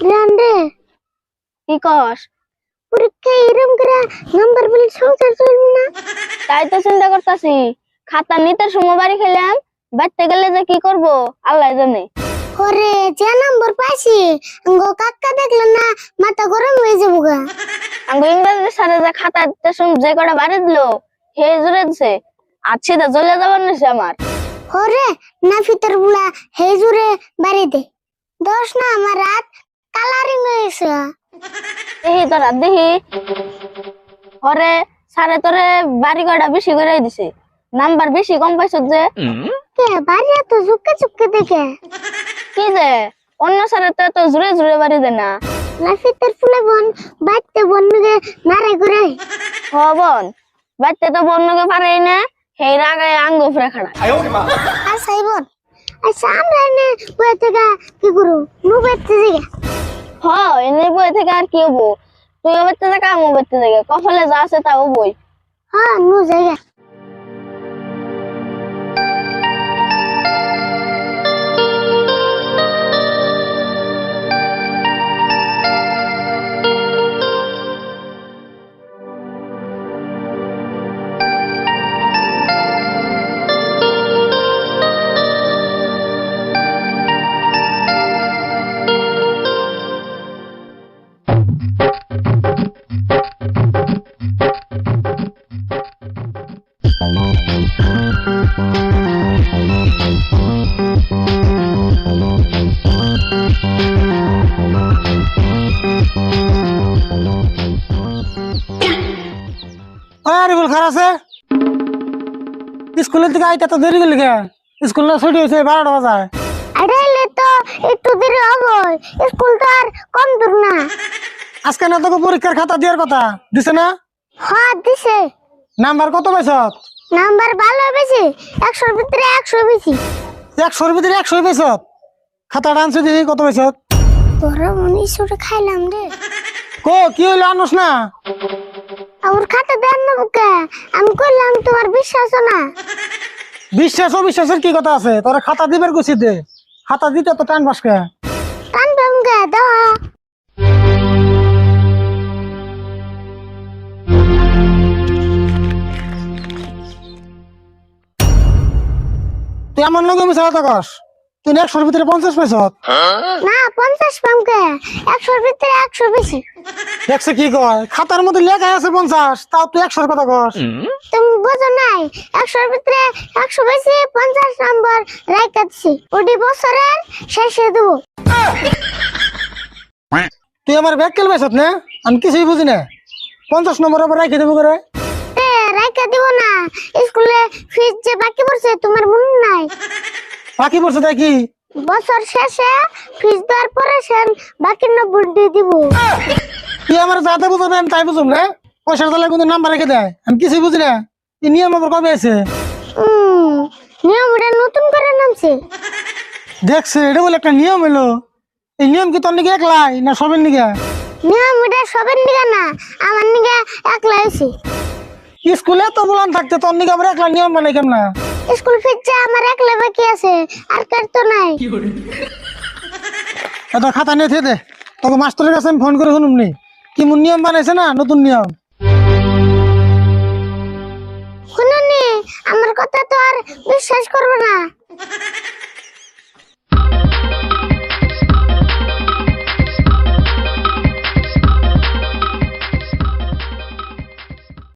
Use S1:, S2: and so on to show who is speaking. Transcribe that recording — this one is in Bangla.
S1: রে
S2: কি কস?
S1: পরীক্ষা এরম করে নাম্বার বলে সংসার চলবে না
S2: তাই তো চিন্তা করতেছি। খাতা নিতে সময় বাড়ি খেলাম বাড়তে গেলে যে কি করব? আল্লাহ জানে।
S1: ওরে যে নাম্বার পাইছি গো কাকা দেখলেন না মাথা গরম হয়ে যাব গা।
S2: আমি ইংরেজি স্যারে যে খাতা দিতে সময় যে কটা বাড়ি দিল হে জুড়ে দিছে। আর সেটা জ্বলে যাবার নিছে আমার।
S1: ওরে না ফিতর বুলা হেজুরে বাড়ি দে। দোষ না আমার রাত কালারিং হয়েছে।
S2: দেখি তোরা দেখি ওরে স্যারে তোরে বাড়ি কটা বেশি করে দিছে। নাম্বার বেশি কম পাইছ যে।
S1: কে বাড়ি এত ঝুঁকে ঝুঁকে দেখে?
S2: কি যে অন্য সারে তো এত জুড়ে জুড়ে বাড়ি দে না।
S1: না ফিতর ফুলে বন বাইতে বন গে নারে করে
S2: হ বোন। বাড়তে তো বন্যকে পারেই না সেই রাগে আঙ্গ উপরে খাড়া
S1: আচ্ছা বোন। আচ্ছা আমরা এনে বয়ে থেকে কি করু? নু বাইতে দিকে
S2: এনে বই থেকে আর কি হব? তুই বেরতে থেকে আমিও বেরতে থেকে কফলে যা আছে তাও বই।
S1: হ্যাঁ
S3: আরে আছে? স্কুলের থেকে আইতে তো দেরি কে স্কুল না ছুটি হয়েছে বারোটা বাজায়।
S1: আড়াইলে তো একটু দেরি হবে। স্কুল তো আর কম দূর না।
S3: আজকে না তোকে পরীক্ষার খাতা দেওয়ার কথা? দিছে না?
S1: হ্যাঁ দিছে।
S3: নাম্বার কত পাইছ?
S1: নাম্বার ভালো বেশি একশোর ভিতরে একশো বেশি
S3: একশোর ভিতরে একশো পাইছ? খাতাটা আনছে দেখি কত পাইছ?
S1: তোরা উনিশশো খাইলাম রে।
S3: কো কি হইল আনস না?
S1: আমার খাতা দেন না বুকে আমি তোমার বিশ্বাস না।
S3: বিশ্বাস অবিশ্বাসের কি কথা আছে? তোর খাতা দিবার গুছি দে। খাতা দিতে তো টান
S1: মুখে দাও।
S3: তুই আমার লগে মিশা কথা কস? তুই একশোর ভিতরে পঞ্চাশ পাইছ?
S1: না পঞ্চাশ পামকে একশোর ভিতরে একশো বেশি।
S3: দেখছে কি কয়? খাতার মধ্যে লেখা আছে পঞ্চাশ তাও তুই একশোর কথা কস।
S1: তুমি বোঝো নাই একশোর ভিতরে একশো বেশি পঞ্চাশ নম্বর রাইখা দিছি ওটি বছরের শেষে দেবো।
S3: তুই আমার ব্যাগ কেল পাইছত না? আমি কিছুই বুঝি না। পঞ্চাশ নম্বর আবার রাখি দেবো করে।
S1: এ রাইখা দিব না। স্কুলে ফিস যে বাকি পড়ছে তোমার মনে নাই?
S3: বাকি পড়ছে তাই কি?
S1: বছর শেষে ফিস দেওয়ার পরে সে বাকি নব্বই দিয়ে দিব।
S3: তুই আমার যাতে বুঝো না আমি তাই বুঝুম না। পয়সার তালে কিন্তু নাম্বার রেখে দেয় আমি কিছুই বুঝি না। এই নিয়ম আবার কবে আছে?
S1: উম, নিয়মটা নতুন করে নামছে
S3: দেখছে এটা বলে একটা নিয়ম এলো এই নিয়ম কি তোর নাকি একলাই না সবের নিকে?
S1: নিয়ম এটা সবের নিগা না আমার নিগা একলা হয়েছে।
S3: স্কুলে তো বলান থাকতে তোর নিকে আবার একলা নিয়ম মানে কেমন
S1: স্কুল ফিরছে আমার একলা বাকি আছে আর কার তো নাই।
S3: এত খাতা নিয়ে থিয়ে দে। তোকে মাস্টারের কাছে আমি ফোন করে শুনুম নি। কি নিয়ম বানাইছে না? নতুন নিয়ম?